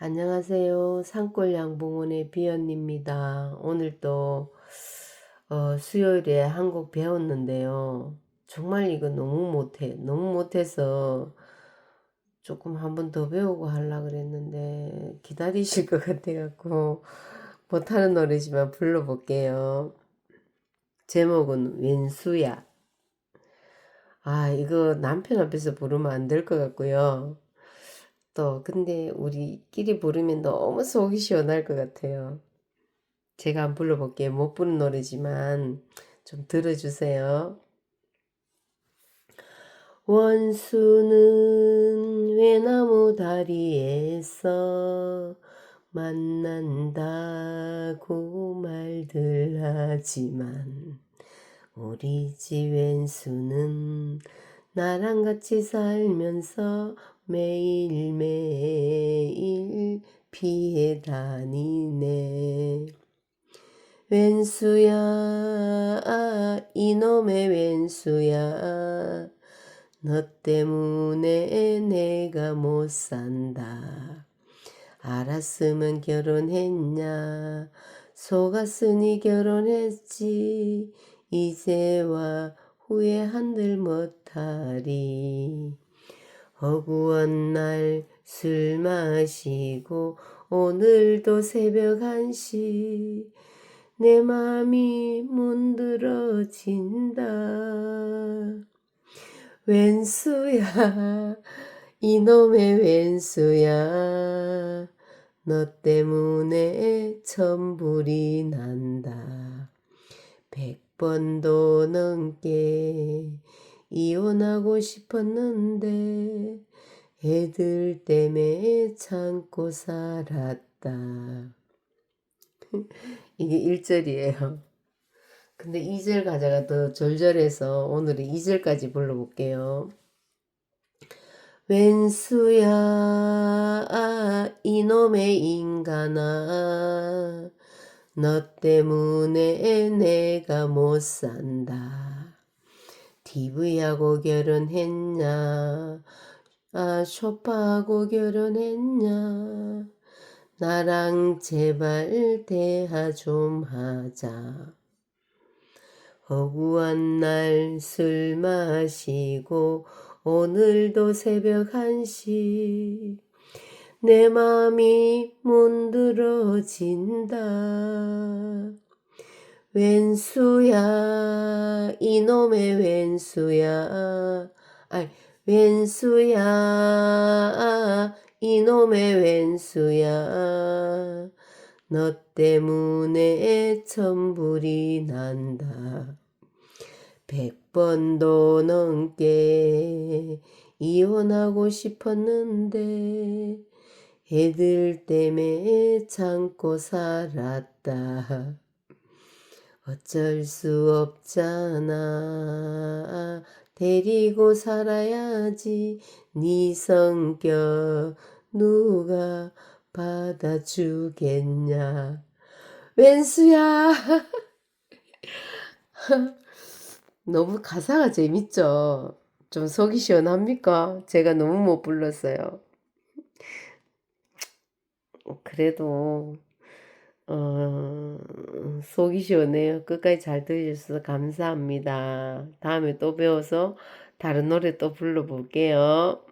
안녕하세요. 산골 양봉원의 비언입니다. 오늘 또 어, 수요일에 한곡 배웠는데요. 정말 이거 너무 못해. 너무 못해서 조금 한 번 더 배우고 하려 그랬는데 기다리실 것 같아갖고 못하는 노래지만 불러볼게요. 제목은 왼수야. 아, 이거 남편 앞에서 부르면 안 될 것 같고요. 또 근데 우리끼리 부르면 너무 속이 시원할 것 같아요. 제가 한번 불러볼게요. 못 부른 노래지만 좀 들어주세요. 원수는 외나무 다리에서 만난다고 말들 하지만 우리 집 왼수는 나랑 같이 살면서 매일매일 피해 다니네. 왼수야, 아, 이놈의 왼수야. 너 때문에 내가 못 산다. 알았으면 결혼했냐. 속았으니 결혼했지. 이제와 후회 한들 못하리. 허구한 날 술 마시고 오늘도 새벽 1시 내 맘이 문드러진다. 왼수야 이놈의 왼수야 너 때문에 천불이 난다. 백 번도 넘게 이혼하고 싶었는데 애들 때문에 참고 살았다. 이게 1절이에요. 근데 2절 가자가 더 절절해서 오늘은 2절까지 불러볼게요. 왼수야 아, 이놈의 인간아 너 때문에 내가 못 산다. TV하고 결혼했냐? 아, 쇼파하고 결혼했냐? 나랑 제발 대화 좀 하자. 허구한 날 술 마시고 오늘도 새벽 1시 내 맘이 문드러진다. 왼수야 이놈의 왼수야. 아이 왼수야 이놈의 왼수야. 너 때문에 천불이 난다. 백 번도 넘게 이혼하고 싶었는데 애들 때문에 참고 살았다. 어쩔 수 없잖아. 데리고 살아야지. 네 성격 누가 받아주겠냐. 왼수야. 너무 가사가 재밌죠? 좀 속이 시원합니까? 제가 너무 못 불렀어요. 그래도 어, 속이 시원해요. 끝까지 잘 들으셔서 감사합니다. 다음에 또 배워서 다른 노래 또 불러볼게요.